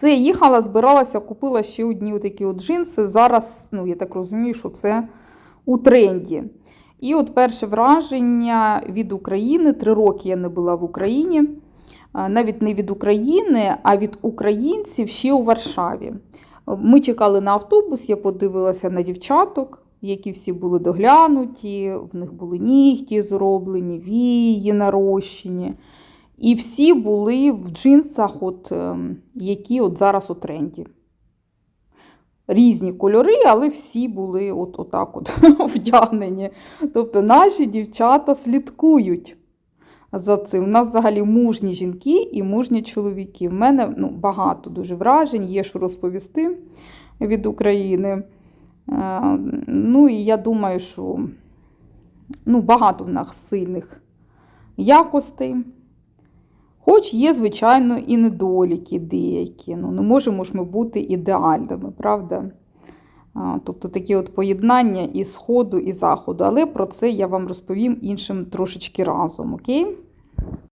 Це їхала, збиралася, купила ще одні такі от джинси. Зараз, ну, я так розумію, що це у тренді. І от перше враження від України. Три роки я не була в Україні. Навіть не від України, а від українців ще у Варшаві. Ми чекали на автобус, я подивилася на дівчаток, які всі були доглянуті, в них були нігті зроблені, вії нарощені. І всі були в джинсах, от, ем, які от зараз у тренді. Різні кольори, але всі були от, отак от вдягнені. Тобто наші дівчата слідкують за цим. У нас взагалі мужні жінки і мужні чоловіки. В мене ну, багато дуже вражень, є що розповісти від України. Е, Ну і я думаю, що ну, багато в нас сильних якостей. Хоч є, звичайно, і недоліки деякі. Ну, не можемо ж ми бути ідеальними, правда? Тобто такі от поєднання і сходу, і заходу. Але про це я вам розповім іншим трошечки разом, окей?